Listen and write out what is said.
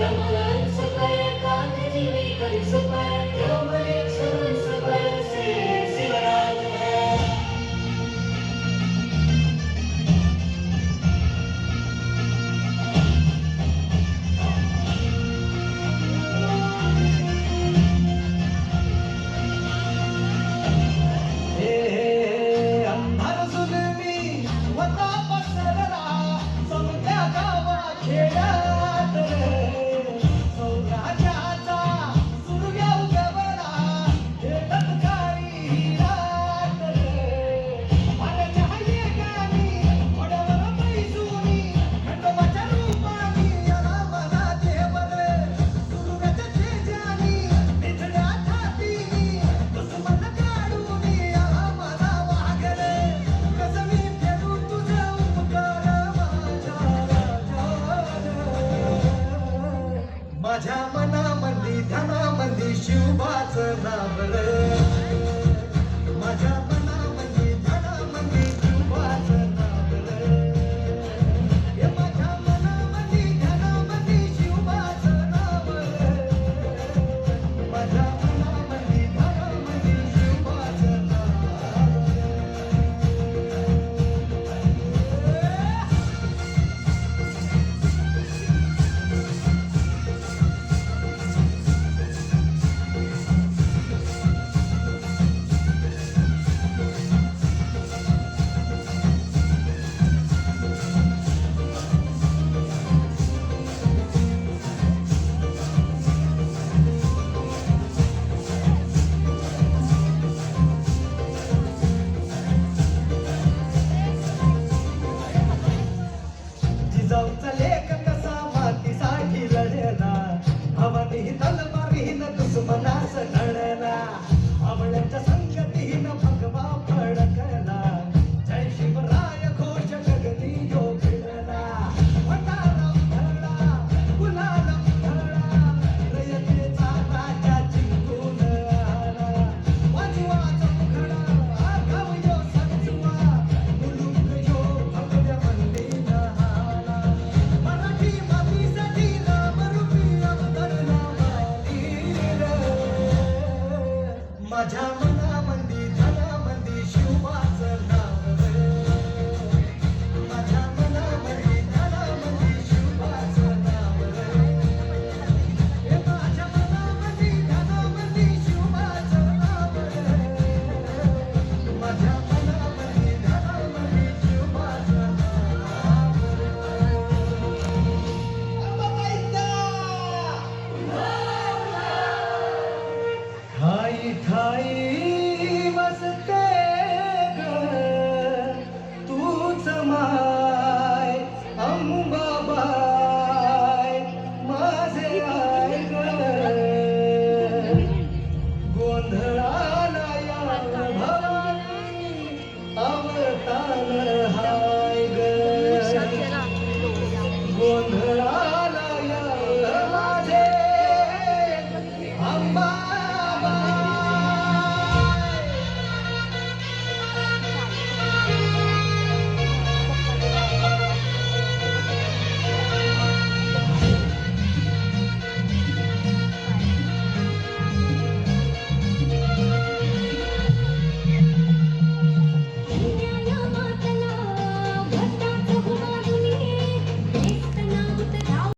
Thank you. तुझी बसते ग तूच माय अंबाबाय माझे आय गोंधळाला भाई अवताल हाय गोंधळ